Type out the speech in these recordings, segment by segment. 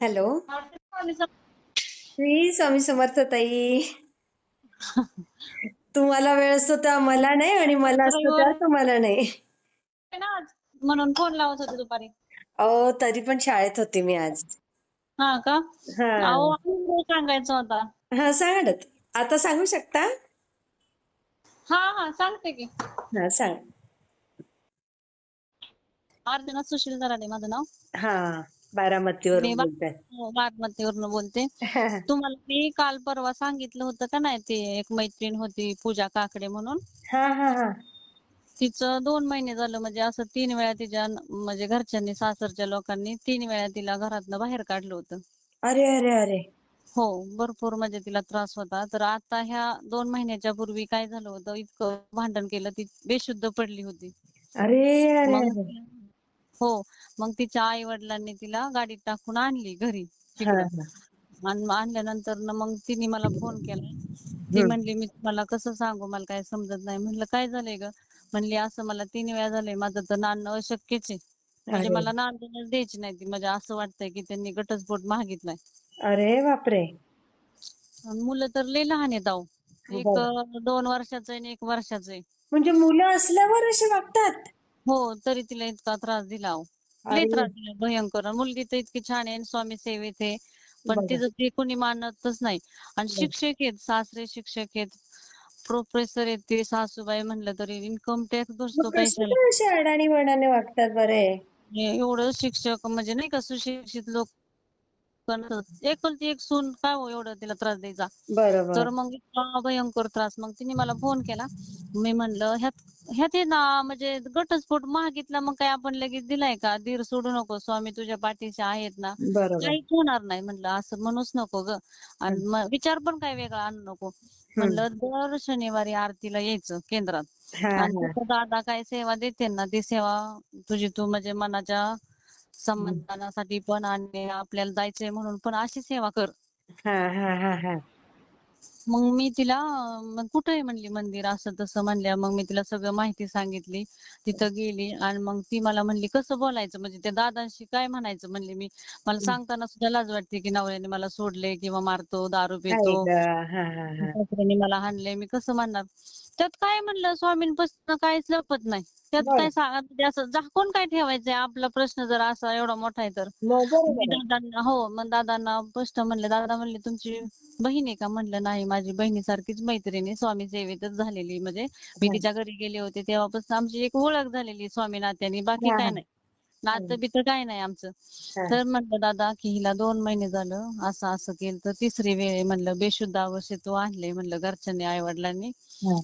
Hello. Shri Swami Samarth ताई. तुम्हाला वेळ असतो तेव्हा मला नाही आणि मला असतो तेव्हा तुम्हाला नाही. म्हणून फोन लावत होते दुपारी. अहो तरी पण शाळेत होते मी आज. हा का? हा. अहो सांगायचा होता हा सांगा. आता सांगू शकता? हा हा सांगते की. हा सांग. अर्चना सुशील जराडे माझं नाव. हा. बारामतीवरून मी बा- बोलताय. हो, बारामतीवरून बोलते. तुम्हाला मी काल परवा सांगितलं होतं का नाही ती एक मैत्रीण होती पूजा काकडे म्हणून. हा हा हा. तिचं दोन महिने झालं म्हणजे असं तीन वेळा तिच्या न- म्हणजे घरच्यांनी सासरच्या लोकांनी तीन वेळा तिला घरातनं बाहेर काढलं होतं. अरे अरे अरे. हो भरपूर म्हणजे तिला त्रास होता. तर आता ह्या दोन महिन्याच्या पूर्वी काय झालं होतं इतकं भांडण केलं ती बेशुद्ध पडली होती. अरे अरे मग अरे. हो. मग तिच्या आई वडिलांनी तिला गाडीत टाकून आणली घरी हा, तिकडं. हा. आणि आणल्यानंतर ना मग तिने मला फोन केला. ती. म्हणली मी तुम्हाला कसं सांगू? मला काय समजत नाही. म्हणलं काय झालंय ग? म्हणली असं मला तीन वेळा झालंय. माझं तर नांदणं अशक्यच आहे. म्हणजे मला नांदूनच द्यायची नाही ती. म्हणजे असं वाटतंय की त्यांनी घटस्फोट मागितलाय. अरे बापरे. मुलं तर लय लहान आहेत अहो. एक. अं, दोन वर्षाचं आहे आणि एक वर्षाचं आहे. म्हणजे मुलं असल्यावर असे वागतात? हो तरी तिला इतका त्रास दिला अरे. त्रास दिला भयंकर. मुलगी तर इतकी छान आहे आणि स्वामी सेवेत आहे. पण बघा. तिचं ते कोणी मानतच नाही. आणि बरं. शिक्षक आहेत सासरे शिक्षक आहेत. प्रोफेसर आहेत ते सासूबाई म्हणलं तरी इन्कम टॅक्स बसतो मग कसे पैशाला. काय असे अडाणी वागतात बरे? हे एवढं शिक्षक म्हणजे नाही का सुशिक्षित लोक. एकुलती एक सून काय हो एवढं तिला त्रास द्यायचा. बरोबर. तर मग इतका भयंकर त्रास. मग तिने मला फोन केला. मी म्हणलं ह्यात ह्यात हे ना म्हणजे घटस्फोट मागितला मग काय आपण लगेच दिलाय का? धीर सोडू नको स्वामी तुझ्या पाठीशी आहेत ना. बरोबर. काहीच होणार नाही म्हणलं असं म्हणूच नको ग. आणि मग विचार पण काय वेगळा आणू नको. म्हणलं दर शनिवारी आरतीला यायचं केंद्रात. हा आणि हा. तिथं दादा काय सेवा देते ना ती सेवा तुझी तू म्हणजे मनाच्या समाधानासाठी पण आणि आपल्याला जायचंय म्हणून पण अशी सेवा कर. हा हा हा हा. मग मी तिला कुठं आहे म्हणली मंदिर असं तसं म्हणल्या मग मी तिला सगळं माहिती सांगितली. तिथं गेली आणि मग ती मला म्हणली कसं बोलायचं? म्हणजे त्या दादांशी काय म्हणायचं म्हणली मी. मला सांगताना सुद्धा लाज वाटते की नवऱ्याने मला सोडले किंवा मारतो दारू पितो. मला हाणले मी कसं म्हणणार? त्यात काय म्हणलं स्वामींपासून काहीच लपत नाही. त्यात. काय सांगा म्हणजे असं झाकून काय ठेवायचंय आपला प्रश्न जर असा एवढा मोठा आहे तर मी आहे. दादांना हो मग दादांना स्पष्ट म्हणले दादा म्हणले तुमची बहीण आहे का म्हणलं नाही माझी बहिणीसारखीच मैत्रिणी स्वामी सेवेतच झालेली म्हणजे मी. तिच्या घरी गेले होते तेव्हापासून आमची एक ओळख झालेली स्वामी नात्याने बाकी काय. नाही नातं बितं काय नाही आमचं. तर म्हणलं दादा की हिला दोन महिने झालं असं असं केलं तर तिसरी वेळ म्हणलं बेशुद्ध अवस्थेत आणले म्हणलं घरच्यांनी आई वडिलांनी.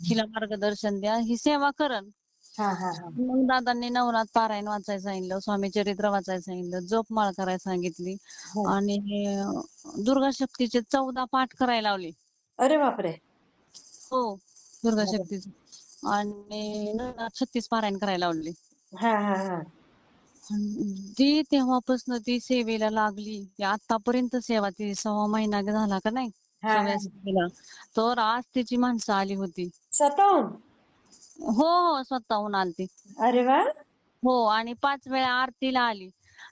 हिला मार्गदर्शन द्या ही सेवा करन मग दादांनी नवनाथ पारायण वाचायला सांगितलं स्वामी चरित्र वाचायला सांगितलं जपमाळ करायला सांगितली हो. आणि दुर्गा शक्तीचे चौदा पाठ करायला लावले. अरे बापरे! हो दुर्गा. शक्तीचे. आणि छत्तीस पारायण करायला लावले. ती तेव्हापासून ती सेवेला लागली आतापर्यंत सेवा ती सव्वा महिना झाला का नाही? तर आज तिची माणसं आली होती. स्वतःहून हो हो स्वतःहून आलती. अरे वा! हो आणि पाच वेळा आरतीला आली.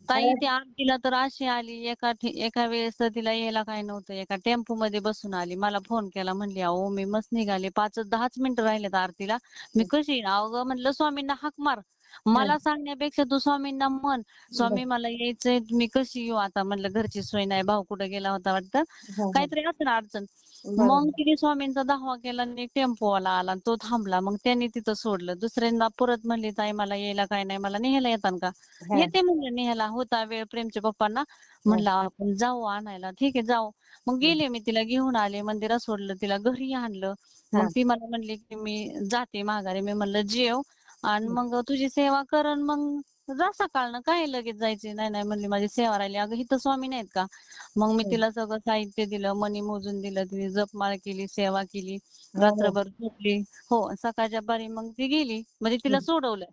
ताई. ती आरतीला तर अशी आली एका ठि- एका वेळेस तर तिला यायला काय नव्हतं. एका टेम्पो मध्ये बसून आली. मला फोन केला म्हणली अहो मी मस्त निघाले. पाच दहाच मिनिटं राहिलेत आरतीला. मी कशी येईन? अहो म्हणलं स्वामींना हाक मार. मला सांगण्यापेक्षा तू स्वामींना म्हण. स्वामी मला यायचंय. मी कशी येऊ आता? म्हणलं घरची सोय नाही. भाऊ कुठे गेला होता वाटतं? हा, हा. काहीतरी असेल अडचण. मग तिने स्वामींचा दावा केला आणि टेम्पोवाला आला आणि तो थांबला. मग त्यांनी तिथं सोडलं. दुसऱ्यांदा परत म्हणली ताई मला यायला काय नाही मला न्यायला येतात का. येते म्हणलं न्यायला होता वेळ प्रेमच्या पप्पांना. म्हणलं आपण जाऊ आणायला. ठीक आहे जाऊ. मग गेले मी तिला घेऊन आले मंदिरात सोडलं तिला घरी आणलं. मग ती मला म्हणली की मी जाते माघारी. मी म्हणलं जेव आणि मग तुझी सेवा कर आणि मग जा सकाळनं काय लगेच जायचे नाही नाही म्हणली माझी सेवा राहिली. अगं इथं स्वामी नाहीत का? मग मी तिला सगळं साहित्य दिलं मणी मोजून दिलं तिने जपमाळ केली सेवा केली हो. रात्रभर झोपली. हो सकाळच्या बारी मग ती गेली. म्हणजे तिला हं. सोडवलं.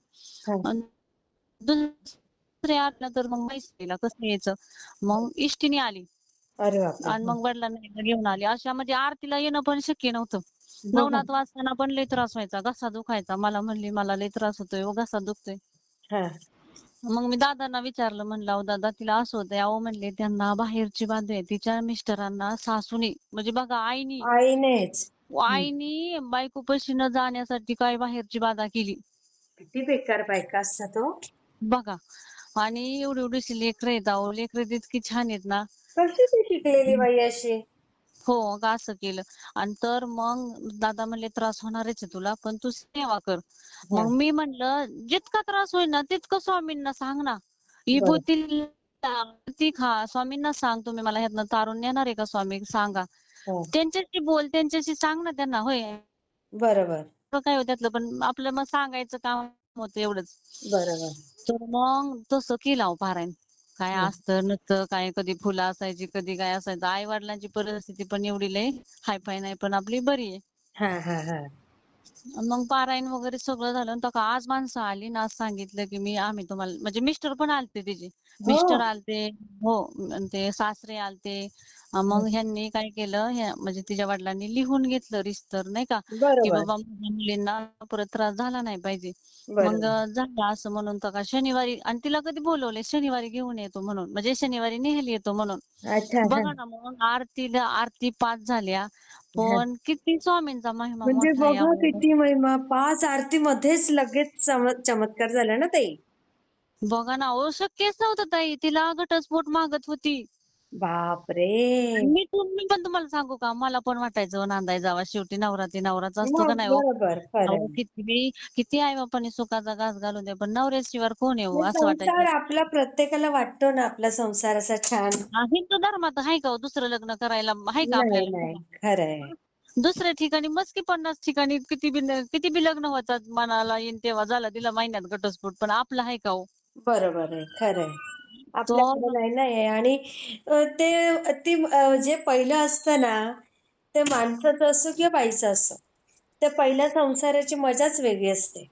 हा. आणि दुसरे आलं तर मग मैत्रीला कसं यायचं. मग इष्टीने आली. आणि मग वडिलांना घेऊन आली. अशा म्हणजे आरतीला येणं पण शक्य नव्हतं. नवनाथ वाचताना पण लय त्रास व्हायचा. घसा दुखायचा. मला म्हणली मला लय त्रास होतोय. घसा दुखतोय. हा. मग मी दादांना विचारलं म्हणलं अहो दादा तिला असं होतंय. अहो म्हणले त्यांना बाहेरची बाधू आहे तिच्या मिस्टरांना सासूनी म्हणजे बघा आईनी आईनेच. आईनी बायकोपाशी न जाण्यासाठी काय बाहेरची बाधा केली? किती बेकार बायका असतात हो. बघा आणि एवढी एवढीशी लेकरं आहेत. अहो लेकरं इतकी छान आहेत ना. कशी ती शिकलेली बाई अशी? हो का असं केलं. आणि तर मग दादा म्हणले त्रास होणारच आहे तुला पण तू सेवा कर. मग मी म्हणलं जितका त्रास होईल ना तितकं स्वामींना सांग ना. विभूती ती खा. स्वामींना सांग तुम्ही मला ह्यातनं तारून नेणार आहे का स्वामी? सांगा. हो, त्यांच्याशी बोल त्यांच्याशी सांग ना त्यांना होय. बरोबर. काय होत त्यातलं पण आपलं मग सांगायचं काम होतं एवढंच. बरोबर. तर मग तसं केलं पारायण. काय हं. असतं नसतं काय कधी फुलं असायची कधी काय असायचं. आई वडिलांची परिस्थिती पण एवढी लय हायफाय नाही पण आपली बरी आहे. हा हा हा. मग पारायण वगैरे सगळं झालं आणि तेव्हा आज माणसं आली ना आज सांगितलं की मी आम्ही तुम्हाला म्हणजे मिस्टर पण आलते तिचे. मिस्टर आलते हो आणि ते सासरे आलते. मग ह्यांनी काय केलं म्हणजे तिच्या वडिलांनी लिहून घेतलं रिस्तर नाही का? की बाबा माझ्या मुलींना परत त्रास झाला नाही पाहिजे. मग झालं असं म्हणून तर का शनिवारी आणि तिला कधी बोलवले शनिवारी घेऊन येतो म्हणून. म्हणजे शनिवारी नेहली येतो म्हणून. बघा. ना मग आरतीला आरती पाच झाल्या. पण किती स्वामींचा महिमा म्हणजे बघा अहो. किती महिमा पाच आरती मध्येच लगेच चम- चमत्कार झाला ना ताई? बघा ना ओ शक्यच नव्हतं ताई. तिला घटस्फोट मागत होती. बापरे. मी मी पण तुम्हाला सांगू का? मला पण वाटायचं नांदाय जावा. शेवटी नवरा ते नवराच असतो का मग नाही हो? बरोबर किती किती आई बापाने सुखाचा घास घालून दे पण नवऱ्याशिवाय कोण येऊ असं संसार वाटायचं आपला प्रत्येकाला वाटतो ना आपला संसार असा छान. हिंदू धर्मात आहे का हो? दुसरं लग्न करायला आहे का नाही आपल्याला? नाही खरंय दुसऱ्या ठिकाणी मस्की पन्नास ठिकाणी किती बी किती बी लग्न होतात मनाला येईन तेव्हा झाला तिला महिन्यात घटस्फोट पण आपलं आहे का हो? बरोबर आहे खरंय आपल्याकडे नाही ना आहे आणि अ, ते ती अ, जे पहिलं असतं ना ते माणसाचं असो किंवा बाईचं असो त्या पहिल्या संसाराची मजाच वेगळी असते.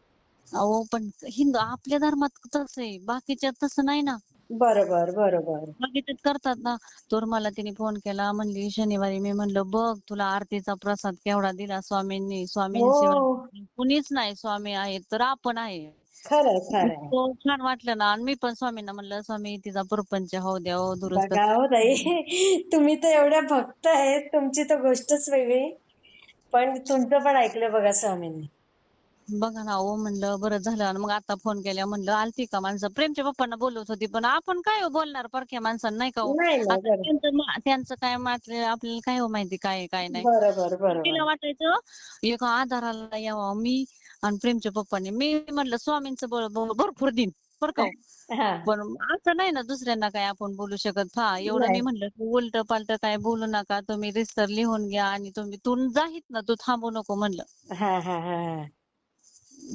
अहो पण हिंदू आपल्या धर्मात तसं आहे. बाकीच्यात तसं नाही ना. बरोबर बरोबर. बाकीच्यात करतात ना. तर मला तिने फोन केला म्हणली शनिवारी मी म्हणलं बघ तुला आरतीचा प्रसाद केवढा दिला स्वामींनी. स्वामींशिवाय हो. कुणीच नाही स्वामी आहेत तर आपण आहे. खरंय तो छान वाटलं ना. आणि मी पण स्वामींना म्हणलं स्वामी तिचा प्रपंच हो द्या हो दुरुस्त. बघा हो ताई. तुम्ही तर एवढ्या भक्त आहेत. तुमची तर गोष्टच वेगळी. पण तुमचं पण ऐकलं बघा स्वामींनी. बघा ना हो म्हणलं बरं झालं. आणि मग आता फोन केल्या म्हणलं आलती का माणसं? प्रेमच्या पप्पांना बोलवत होती पण आपण काय हो बोलणार परक्या माणसांना नाही का हो? नाही आता त्यांचं मा- त्यांचं काय मात्र आपल्याला काय हो माहिती काय आहे, काय नाही. बरोबर बरोबर. तिला वाटायचं एका आधाराला यावं. मी आणि प्रेमच्या पप्पाने मी म्हणलं स्वामींचं भरपूर दिन बर का हो. पण असं नाही ना दुसऱ्यांना काय आपण बोलू शकत. हा एवढं. मी म्हणलं उलट पालट काय बोलू नका तुम्ही रिस्तर लिहून घ्या आणि तुम्ही तू जाहीत ना तू थांबू नको म्हणलं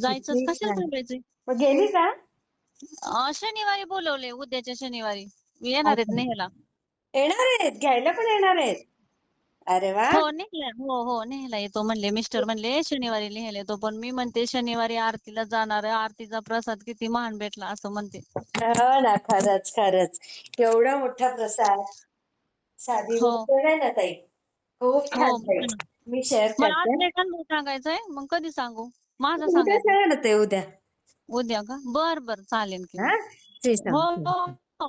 किती कशाला मग गेली का? शनिवारी बोलवले उद्याच्या शनिवारी. येणार आहेत. नेहला येणार आहेत घ्यायला पण येणार आहेत. अरे वा. हो नेहला. हो हो नेहला येतो म्हणले. मिस्टर म्हणले शनिवारी नेहला येतो. पण मी म्हणते शनिवारी आरतीला जाणार आहे. आरतीचा प्रसाद किती महान भेटला असं म्हणते. हो ना खरंच खरंच. एवढा मोठा प्रसाद. साधी हो. गोष्ट नाही ना ताई? खूप छान हो, ताई. बघा मी शेअर मला आज करते एक अनुभव सांगायचा आहे मग कधी सांगू? माझा उद्या सांगायचा. सांगा ना ते उद्या. उद्या का? बर बर. चालेल की हा? श्री हो स्वामी. हो हो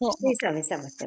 हो. श्री स्वामी समजते